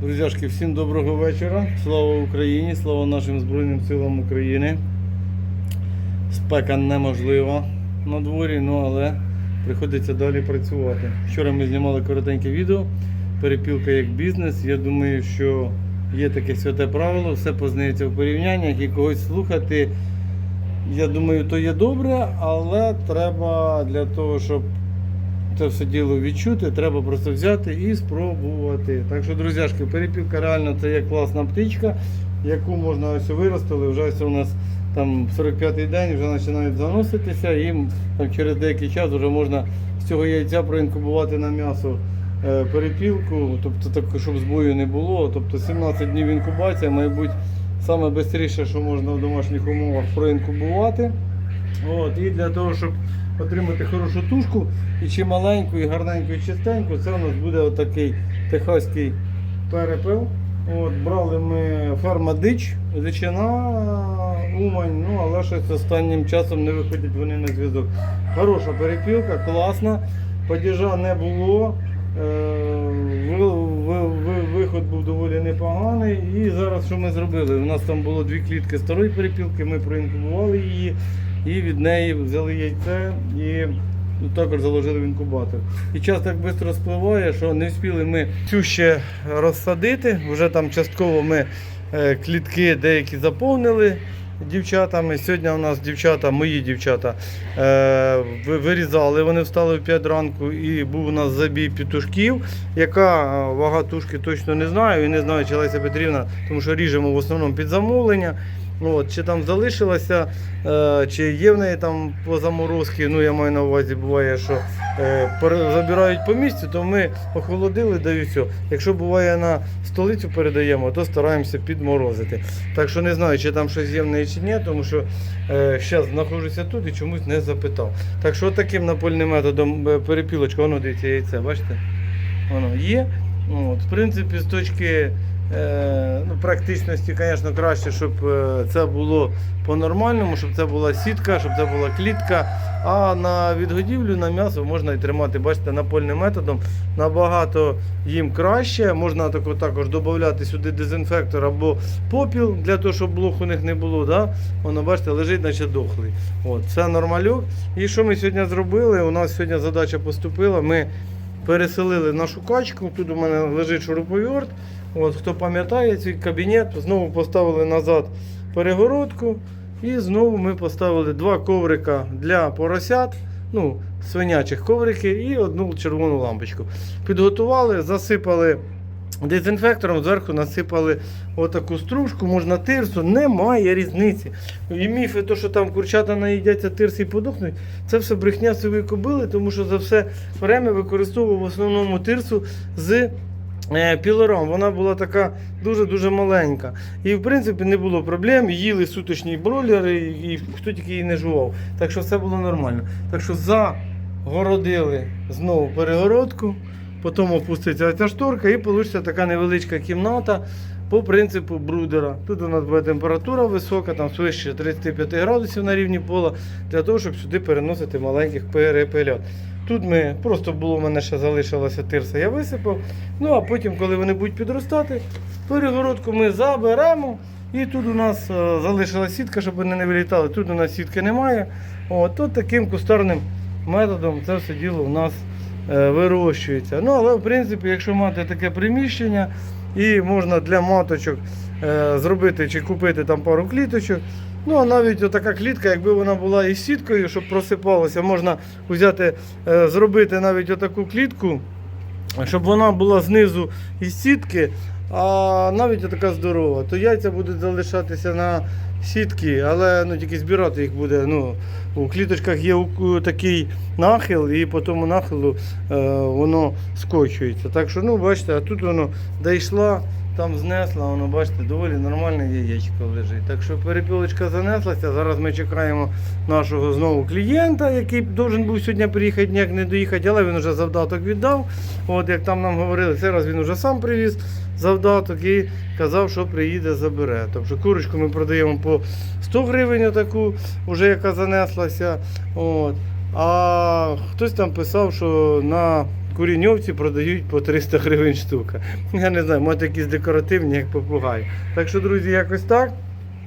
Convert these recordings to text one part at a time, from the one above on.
Друзяшки, всім доброго вечора. Слава Україні, слава нашим Збройним силам України. Спека неможлива на дворі, ну але приходиться далі працювати. Вчора ми знімали коротеньке відео. Перепілка як бізнес. Я думаю, що є таке святе правило, все познається в порівняннях і когось слухати. Я думаю, то є добре, але треба для того, щоб це все діло відчути, треба просто взяти і спробувати. Так що, друзяшки, перепілка реально це є класна птичка, яку можна ось виростили. Вже ось у нас там 45-й день вже починають заноситися, і там, через деякий час вже можна з цього яйця проінкубувати на м'ясо е, перепілку, тобто так, щоб збою не було. Тобто 17 днів інкубація, мабуть, саме швидше, що можна в домашніх умовах проінкубувати. От, і для того, щоб отримати хорошу тушку, і чи маленьку, і гарненьку, і чистеньку, це у нас буде отакий техаський перепил. От, брали ми ферма дич, дичина, умань, ну але щось останнім часом не виходять вони на зв'язок. Хороша перепілка, класна, падіжа не було. Е, ви- ви- ви- Виход був доволі непоганий. І зараз що ми зробили? У нас там було дві клітки старої перепілки, ми проінкубували її і від неї взяли яйце і ну, також заложили в інкубатор. І час так швидко спливає, що не встигли ми цю ще розсадити. Вже там частково ми е, клітки деякі заповнили. Дівчатами. Сьогодні у нас дівчата, мої дівчата, е, вирізали. Вони встали в 5 ранку і був у нас забій петушків. Яка е, вага тушки точно не знаю. І не знаю, чи Леся Петрівна, тому що ріжемо в основному під замовлення. От, чи там залишилося, е, чи є в неї там по заморозки, ну я маю на увазі, буває, що е, забирають по місцю, то ми охолодили, да все. Якщо буває на столицю передаємо, то стараємося підморозити. Так що не знаю, чи там щось є в неї чи ні, тому що е, зараз знаходжуся тут і чомусь не запитав. Так що таким напольним методом е, перепілочка, воно дивіться яйце, бачите? Воно є. От, в принципі, з точки е, ну, практичності, звісно, краще, щоб е, це було по-нормальному, щоб це була сітка, щоб це була клітка. А на відгодівлю на м'ясо можна і тримати, бачите, напольним методом. Набагато їм краще. Можна тако також додати сюди дезінфектор або попіл, для того, щоб блох у них не було. Да? Воно, бачите, лежить, наче дохлий. От, це нормальок. І що ми сьогодні зробили? У нас сьогодні задача поступила. Ми переселили нашу качку. Тут у мене лежить шуруповерт. От, хто пам'ятає цей кабінет, знову поставили назад перегородку. І знову ми поставили два коврика для поросят, ну, свинячих коврики і одну червону лампочку. Підготували, засипали дезінфектором, зверху насипали отаку стружку, можна тирсу, немає різниці. І міфи, то, що там курчата наїдяться тирси і подохнуть, це все брехня сивої кобили, тому що за все время використовував в основному тирсу з е, пілором. Вона була така дуже-дуже маленька. І в принципі не було проблем. Їли суточні бройлери, і хто тільки її не жував. Так що все було нормально. Так що загородили знову перегородку, потім опуститься ця шторка і вийде така невеличка кімната. По принципу брудера. Тут у нас буде температура висока, там свище 35 градусів на рівні пола, для того, щоб сюди переносити маленьких перепелят. Тут ми просто було в мене ще залишилася тирса, я висипав. Ну а потім, коли вони будуть підростати, перегородку ми заберемо. І тут у нас е, залишилась сітка, щоб вони не вилітали. Тут у нас сітки немає. От тут таким кустарним методом це все діло у нас вирощується. Ну, але в принципі, якщо мати таке приміщення і можна для маточок е, зробити чи купити там пару кліточок. Ну, а навіть отака клітка, якби вона була із сіткою, щоб просипалося, можна взяти, е, зробити навіть отаку клітку, щоб вона була знизу із сітки, а навіть така здорова, то яйця будуть залишатися на сітки, але ну, тільки збирати їх буде. Ну, у кліточках є такий нахил, і по тому нахилу е, воно скочується. Так що, ну, бачите, а тут воно дійшла, там знесла, воно, бачите, доволі нормальне яєчко лежить. Так що перепілочка занеслася. Зараз ми чекаємо нашого знову клієнта, який должен був сьогодні приїхати, ніяк не доїхати, але він вже завдаток віддав. От як там нам говорили, цей раз він вже сам привіз завдаток і казав, що приїде, забере. Тобто курочку ми продаємо по 100 гривень, таку, вже яка занеслася. От. А хтось там писав, що на куріньовці продають по 300 гривень штука. Я не знаю, може якісь декоративні, як попугай. Так що, друзі, якось так.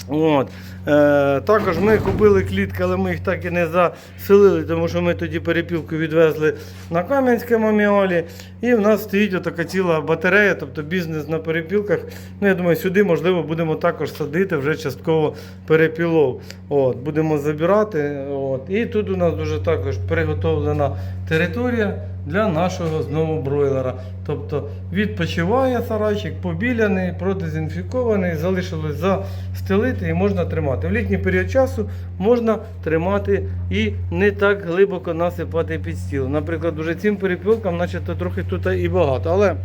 От. Е, також ми купили клітки, але ми їх так і не заселили, тому що ми тоді перепілку відвезли на Кам'янське маміолі. І в нас стоїть отака ціла батарея, тобто бізнес на перепілках. Ну, я думаю, сюди, можливо, будемо також садити вже частково перепілов. От, будемо забирати. От. І тут у нас дуже також приготовлена територія для нашого знову бройлера. Тобто відпочиває сарайчик, побіляний, продезінфікований, залишилось застелити і можна тримати. В літній період часу можна тримати і не так глибоко насипати під стіл. Наприклад, уже цим перепілкам, начебто трохи тут і багато. Але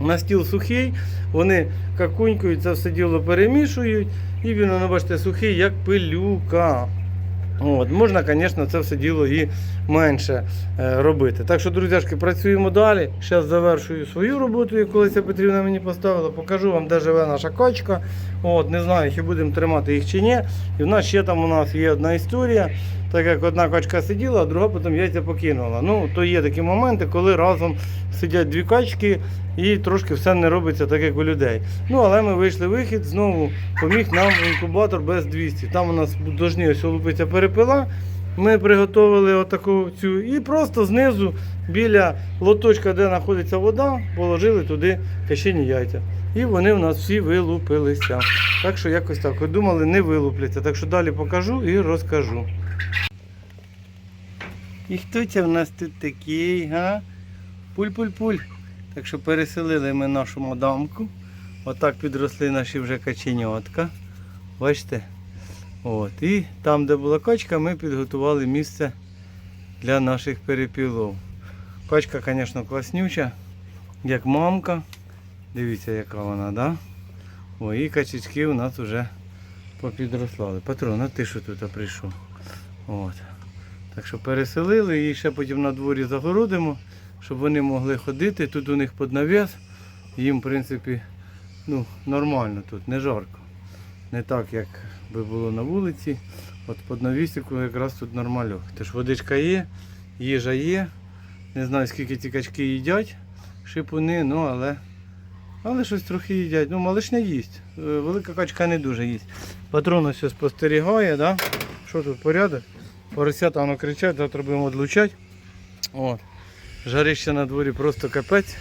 на стіл сухий, вони какунькою це все діло перемішують, і він, ну, бачите, сухий, як пилюка. От, можна, звісно, це все діло і менше е, робити. Так що, друзяшки, працюємо далі. Зараз завершую свою роботу, яку Леся Петрівна мені поставила. Покажу вам, де живе наша качка. От, не знаю, чи будемо тримати їх чи ні. І в нас ще там у нас є одна історія. Так як одна качка сиділа, а друга потім яйця покинула. Ну, то є такі моменти, коли разом сидять дві качки і трошки все не робиться так, як у людей. Ну, але ми вийшли вихід, знову поміг нам інкубатор без 200. Там у нас дожні ось лупиться перепила. Ми приготували отаку цю і просто знизу біля лоточка, де знаходиться вода, положили туди кащені яйця. І вони в нас всі вилупилися. Так що якось так. От думали, не вилупляться. Так що далі покажу і розкажу. І хто це в нас тут такий, га? Пуль-пуль-пуль. Так що переселили ми нашу мадамку. Отак підросли наші вже каченятка. Бачите? От. І там, де була качка, ми підготували місце для наших перепілов. Качка, звісно, класнюча, як мамка. Дивіться, яка вона, да? О, і качечки у нас вже попідрослали. Патрон, а ти що тут прийшов? От. Так що переселили і ще потім на дворі загородимо, щоб вони могли ходити. Тут у них під навіс. Їм, в принципі, ну, нормально тут, не жарко. Не так, як би було на вулиці. От під навісику якраз тут нормально. Тож водичка є, їжа є. Не знаю скільки ці качки їдять, шипуни, ну але, але щось трохи їдять. Ну, малишня їсть. Е, Велика качка не дуже їсть. Патрон ось спостерігає, да? що тут порядок? Поросята воно кричать, завтра будемо відлучати. Жарище на дворі просто капець.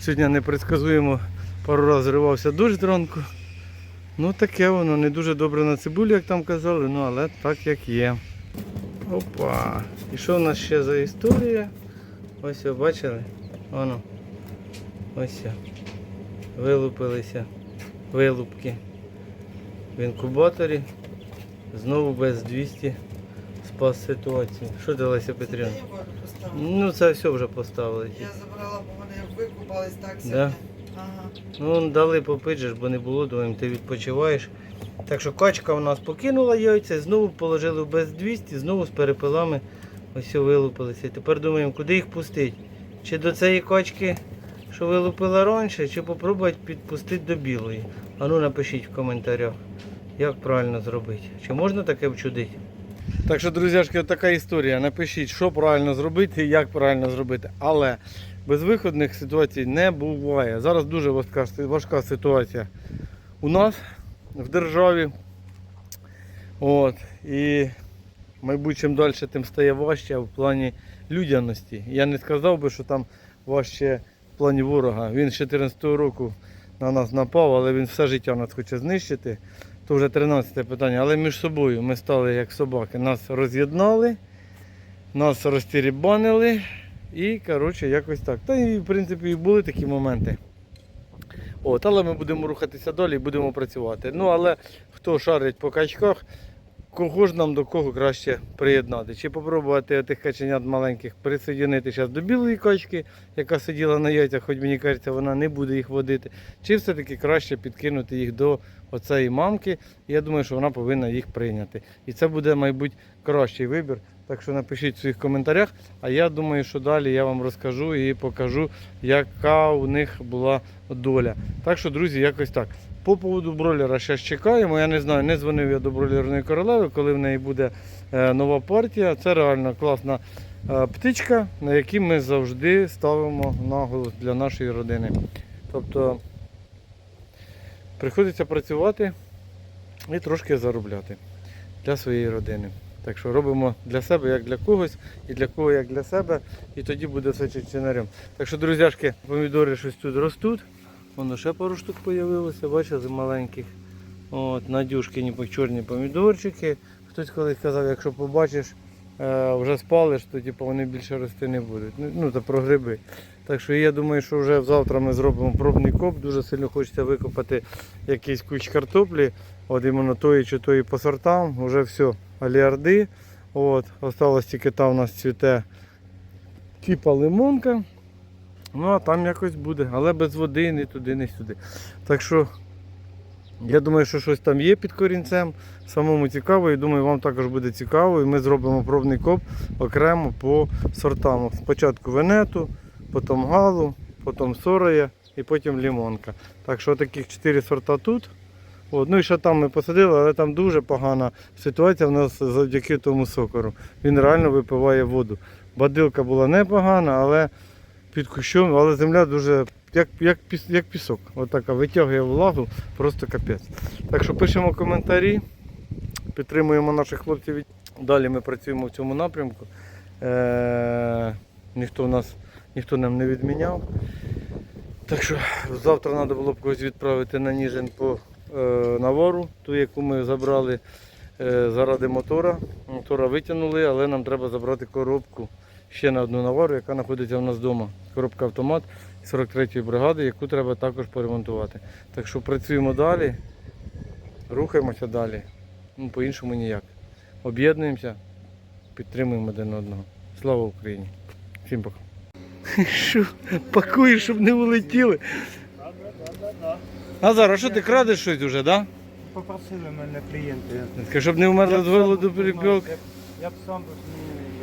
Сьогодні непредсказуємо, пару разів зривався дощ зранку. Ну таке воно, не дуже добре на цибулю, як там казали, ну але так як є. Опа. І що в нас ще за історія? Ось ви бачили? Воно. Ось. Вилупилися вилупки в інкубаторі. Знову без 200 спас ситуацію. Що ти, Леся Петрівна? Ну це все вже поставили. Я забрала, бо вони викупались так собі. Да? Ну, дали попити, бо не було, думаємо, ти відпочиваєш. Так що качка у нас покинула яйця, знову положили в без 200, знову з перепилами ось вилупилися. І тепер думаємо, куди їх пустити. Чи до цієї качки, що вилупила раніше, чи попробувати підпустити до білої. А ну напишіть в коментарях, як правильно зробити. Чи можна таке вчудити? Так що, друзяшки, така історія. Напишіть, що правильно зробити і як правильно зробити. Але безвиходних ситуацій не буває. Зараз дуже важка, важка ситуація у нас в державі. От. І, мабуть, далі, тим стає важче в плані людяності. Я не сказав би, що там важче в плані ворога. Він з 2014 року на нас напав, але він все життя нас хоче знищити. То вже 13 питання. Але між собою ми стали як собаки. Нас роз'єднали, нас розтірібанили. І, коротше, якось так. Та і в принципі були такі моменти. От, але ми будемо рухатися далі і будемо працювати. Ну, але хто шарить по качках, кого ж нам до кого краще приєднати? Чи попробувати тих каченят маленьких присоединити зараз до білої качки, яка сиділа на яйцях, хоч мені кажеться, вона не буде їх водити. Чи все-таки краще підкинути їх до оцеї мамки? Я думаю, що вона повинна їх прийняти. І це буде, мабуть, кращий вибір. Так що напишіть в своїх коментарях. А я думаю, що далі я вам розкажу і покажу, яка у них була доля. Так що, друзі, якось так. По поводу бройлера зараз чекаємо. Я не знаю, не дзвонив я до бройлерної королеви, коли в неї буде е, нова партія. Це реально класна е, птичка, на якій ми завжди ставимо наголос для нашої родини. Тобто приходиться працювати і трошки заробляти для своєї родини. Так що робимо для себе як для когось, і для кого як для себе, і тоді буде все чинчинарем. Так що, друзяшки, помідори щось тут ростуть. Воно ще пару штук з'явилося, бачите, маленьких. От, Надюшкині чорні помідорчики. Хтось колись казав, якщо побачиш, е, вже спалиш, то типу, вони більше рости не будуть. Ну, Ну, це про гриби. Так що я думаю, що вже завтра ми зробимо пробний коп. Дуже сильно хочеться викопати якийсь куч картоплі. От іменно тої чи тої по сортам. Вже все, аліарди. От, осталось тільки там у нас цвіте типа лимонка. Ну а там якось буде, але без води, ні туди, ні сюди. Так що я думаю, що щось там є під корінцем. Самому цікаво, і думаю, вам також буде цікаво. І ми зробимо пробний коп окремо по сортам. Спочатку венету, потім галу, потім сороя і потім лімонка. Так що таких 4 сорта тут. От, ну і ще там ми посадили, але там дуже погана ситуація в нас завдяки тому сокору. Він реально випиває воду. Бадилка була непогана, але під кущом, але земля дуже як, як, як пісок. Отака витягує влагу, просто капець. Так що пишемо коментарі, підтримуємо наших хлопців. Далі ми працюємо в цьому напрямку. Е- ніхто нас ніхто нам не відміняв. Так що завтра треба було б когось відправити на Ніжин по навору, ту, яку ми забрали е, заради мотора. Мотора витягнули, але нам треба забрати коробку ще на одну навару, яка знаходиться в нас вдома. Коробка автомат 43-ї бригади, яку треба також поремонтувати. Так що працюємо далі, рухаємося далі. Ну, по-іншому ніяк. Об'єднуємося, підтримуємо один одного. Слава Україні! Всім пока. Що, пакуєш, щоб не улетіли. Назар, а що ти крадеш щось уже, да? Попросили мене клієнти. Щоб не вмерли з голоду перепілки. Я б сам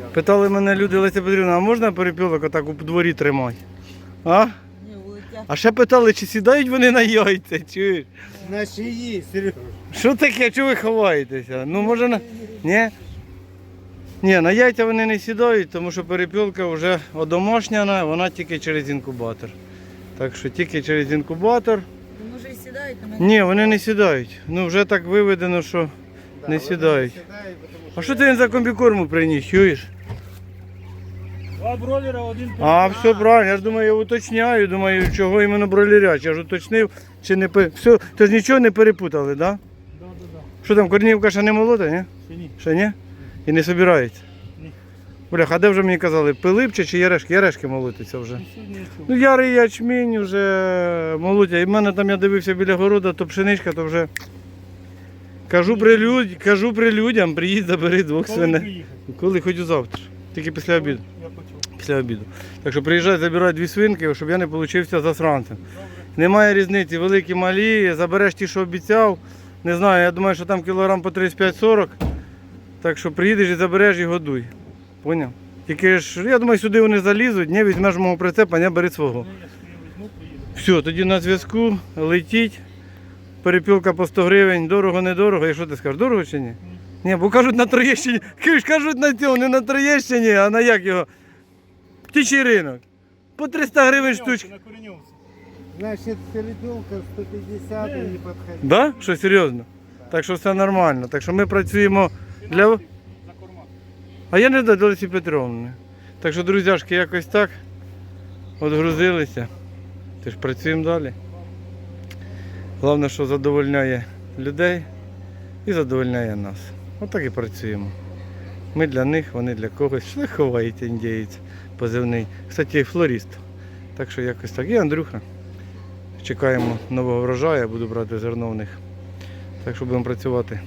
як. Питали мене люди Леся Петрівна, а можна перепілок отак у дворі тримати? А? А ще питали, чи сідають вони на яйця, чуєш? На шиї, Сереж. Що таке, чого ви ховаєтеся? Ну може на. Ні? Ні, на яйця вони не сідають, тому що перепілка вже одомашняна, вона тільки через інкубатор. Так що тільки через інкубатор. Сідають на мене. Ні, вони не сідають. Ну вже так виведено, що. Не сідають. А що ти за комбікорму приніс, чуєш? Два бройлера, один А, все правильно, я ж думаю, я уточняю, думаю, чого іменно бройлерять. Я ж уточнив, чи не. Все, то ж нічого не перепутали, так? Да? Да, да, да. Що там, корнівка ще не молода, ні? Ще ні. Ще ні? І не собирається? Ні. А де вже мені казали, пилипче чи ярешки? Ярешки молотиться вже. Ну, ярий ячмінь вже молотять. І в мене там я дивився біля города, то пшеничка, то вже. Кажу при, люд... Кажу при людям, приїдь, забери двох свиней. Коли хочу завтра. Тільки після обіду. Після обіду. Так що приїжджай, забирай дві свинки, щоб я не получився засранцем. Немає різниці, великі, малі, забереш ті, що обіцяв. Не знаю, я думаю, що там кілограм по 35-40. Так що приїдеш і забереш і годуй. Поняв? Тільки ж, я думаю, сюди вони залізуть, не візьмеш мого прицепа, не бери свого. Ну. Все, тоді на зв'язку, летіть. Перепілка по 100 гривень, дорого, недорого. І що ти скажеш, дорого чи ні? Ні, бо кажуть на Троєщині, кажуть, на цьому, не на Троєщині, а на як його? Птичий ринок. По 300 гривень штучка. На Коренівці. Значит, 150 и не подходит. Да? Що серйозно? Так що все нормально. Так що ми працюємо для. А я не до Лесі Петровни. Так що, друзяшки, якось так. Отгрузилися. Ти ж працюємо далі. Головне, що задовольняє людей і задовольняє нас. Отак і працюємо. Ми для них, вони для когось. Що ховаєте індієць позивний. Кстати, флорист. Так що якось так. І Андрюха. Чекаємо нового врожаю, буду брати зерно в них. Так що будемо працювати